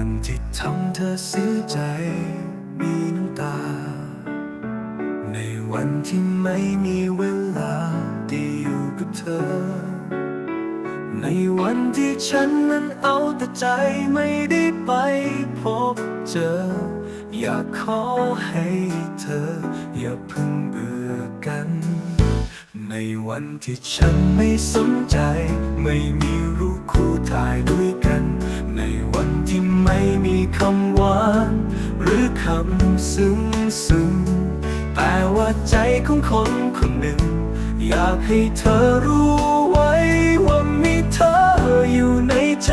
วันที่ทำเธอเสียใจมีน้ำตา ในวันที่ไม่มีเวลาที่อยู่กับเธอ ในวันที่ฉันนั้นเอาแต่ใจไม่ได้ไปพบเจอ อยากขอให้เธอ อย่าพึ่งเบื่อกัน ในวันที่ฉันไม่สนใจ ไม่มีรูปคู่ทายด้วยกัน คำหวาน หรือคำซึ้งซึ้งแต่ว่าใจของคนคนหนึ่ง อยากให้เธอรู้ไว้ว่ามีเธออยู่ในใจ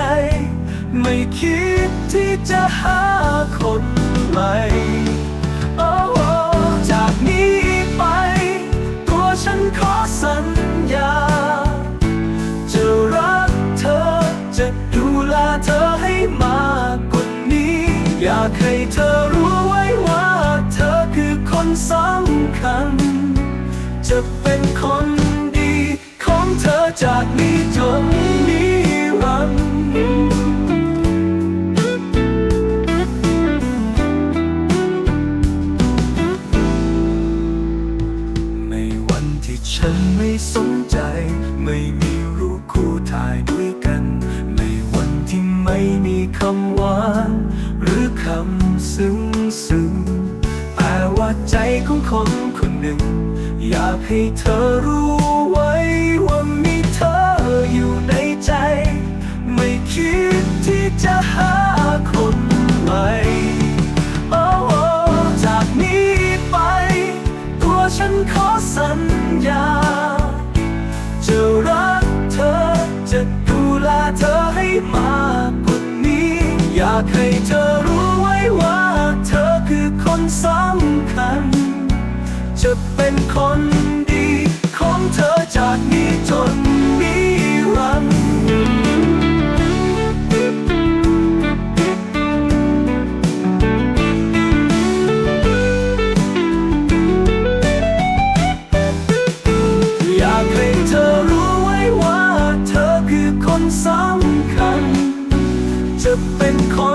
ไม่คิดที่จะหาคนใหม่จากนี้ไป ตัวฉันขอสัญญา จะรักเธอจะดูแลเธอให้มา อยากให้เธอรู้ไว้ว่าเธอคือคนสำคัญ จะเป็นคนดีของเธอจากนี้จนนิรันดร์ในวันที่ฉันไม่สนใจ ไม่มีรูปคู่ถ่ายด้วยกัน ในวันที่ไม่มีคำหวา ว่าใจของคนคนหนึ่ง อยากให้เธอรู้ไว้ว่ามีเธออยู่ในใจ ไม่คิดที่จะหาคนใหม่จากนี้ไป ตัวฉันขอสัญญา จะรักเธอจะดูแลเธอให้มากกว่านี้ อยากให้เธอรู้ไว้ว่า เป็นคนดี ของเธอจากนี้จนนิรันดร์อยากให้เธอรู้ไว้ว่า เธอคือคนสำคัญ จะเป็นคน